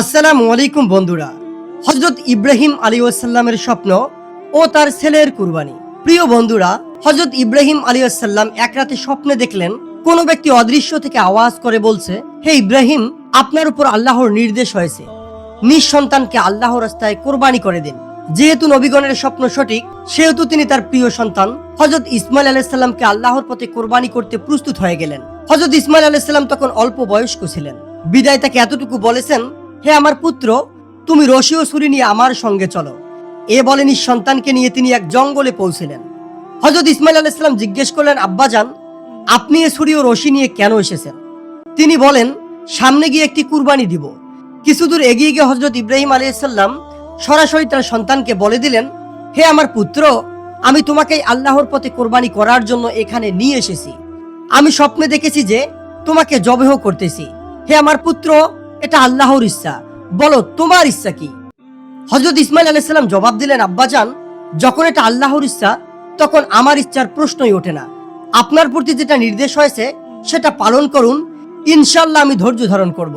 আসসালামু আলাইকুম বন্ধুরা। হজরত ইব্রাহিম আলী ওয়াসাল্লামের স্বপ্ন ও তার ছেলের কুরবানি। প্রিয় বন্ধুরা হজরত ইব্রাহিম আলী ওয়াসাল্লাম এক রাতে স্বপ্নে দেখলেন, কোন ব্যক্তি অদৃশ্য থেকে আওয়াজ করে বলছে, হে ইব্রাহিম, আপনার উপর আল্লাহর নির্দেশ হয়েছে। নিঃসন্তানকে আল্লাহ রাস্তায় কোরবানি করে দিন। যেহেতু নবীগণের স্বপ্ন সঠিক, সেহেতু তিনি তার প্রিয় সন্তান। হজরত ইসমাইল আলাইসাল্লামকে আল্লাহর পথে কোরবানি করতে প্রস্তুত হয়ে গেলেন। হজরত ইসমাইল আলাইসাল্লাম তখন অল্প বয়স্ক ছিলেন। বিদায় তাকে এতটুকু বলেছেন হে আমার পুত্র, তুমি রশি ও ছুরি নিয়ে আমার সঙ্গে চলো। এ বলে সন্তানকে নিয়ে তিনি এক জঙ্গলে পৌঁছলেন। হজরত ইসমাইল আলাইসাল্লাম জিজ্ঞেস করলেন আব্বাজান আপনি এ ছুরি ও রশি নিয়ে কেন এসেছেন? তিনি বলেন, সামনে গিয়ে একটি কুরবানি দিব। কিছু দূর এগিয়ে গিয়ে হজরত ইব্রাহিম আলাইসাল্লাম সরাসরি তার সন্তানকে বলে দিলেন, হে আমার পুত্র, আমি তোমাকে আল্লাহর পথে কোরবানি করার জন্য এখানে নিয়ে এসেছি। আমি স্বপ্নে দেখেছি যে তোমাকে জবেহ করতেছি। হে আমার পুত্র এটা আল্লাহর ইচ্ছা। বলো, তোমার ইচ্ছা কি? হজরত ইসমাইল আলাইসাল্লাম জবাব দিলেন আব্বাজান যখন এটা আল্লাহর ইচ্ছা, তখন আমার ইচ্ছার প্রশ্নই ওঠে না। আপনার প্রতি যেটা নির্দেশ হয়েছে, সেটা পালন করুন। ইনশাল্লাহ আমি ধৈর্য ধারণ করব।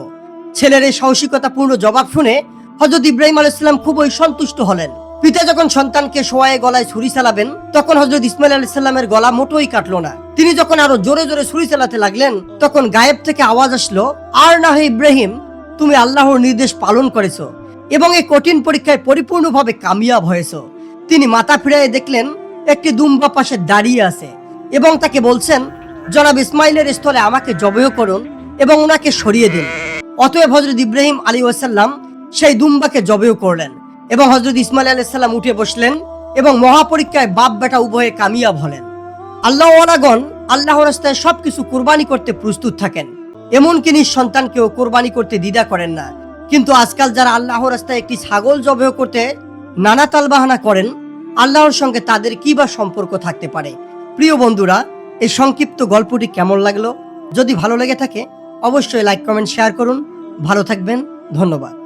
ছেলের এই সাহসিকতাপূর্ণ জবাব শুনে হজরত ইব্রাহিম আলাইসাল্লাম খুবই সন্তুষ্ট হলেন। পিতা যখন সন্তানকে শোয়ায় গলায় ছুরি চালাবেন, তখন হজরত ইসমাইল আলাইসাল্লামের গলা মোটোই কাটলো না। তিনি যখন আরও জোরে জোরে ছুরি চালাতে লাগলেন, তখন গায়েব থেকে আওয়াজ আসলো, আর না হে ইব্রাহিম তুমি আল্লাহর নির্দেশ পালন করেছ এবং এই কঠিন পরীক্ষায় পরিপূর্ণভাবে কামিয়াব হয়েছো। তিনি মাথা ফিরাইয়ে দেখলেন, একটি দুম্বা পাশে দাঁড়িয়ে আছে এবং তাকে বলছেন, জনাব ইসমাইলের স্থলে আমাকে জবহ করুন এবং ওনাকে সরিয়ে দিন। অতএব হজরত ইব্রাহিম আলী ওয়াসাল্লাম সেই দুম্বাকে জবেহ করলেন এবং হজরত ইসমাইল আলাইসাল্লাম উঠে বসলেন এবং মহাপরীক্ষায় বাপ বেটা উভয়ে কামিয়াব হলেন। আল্লাহ আল্লাহ রাস্তায় সবকিছু কোরবানি করতে প্রস্তুত থাকেন। এমনকি নিজ সন্তানকেও কোরবানি করতে দ্বিধা করেন না। কিন্তু আজকাল যারা আল্লাহ রাস্তায় একটি ছাগল জবেহ করতে নানা তালবাহানা করেন, আল্লাহর সঙ্গে তাদের কি বা সম্পর্ক থাকতে পারে? প্রিয় বন্ধুরা, এই সংক্ষিপ্ত গল্পটি কেমন লাগল? যদি ভালো লেগে থাকে, অবশ্যই লাইক, কমেন্ট, শেয়ার করুন। ভালো থাকবেন, ধন্যবাদ।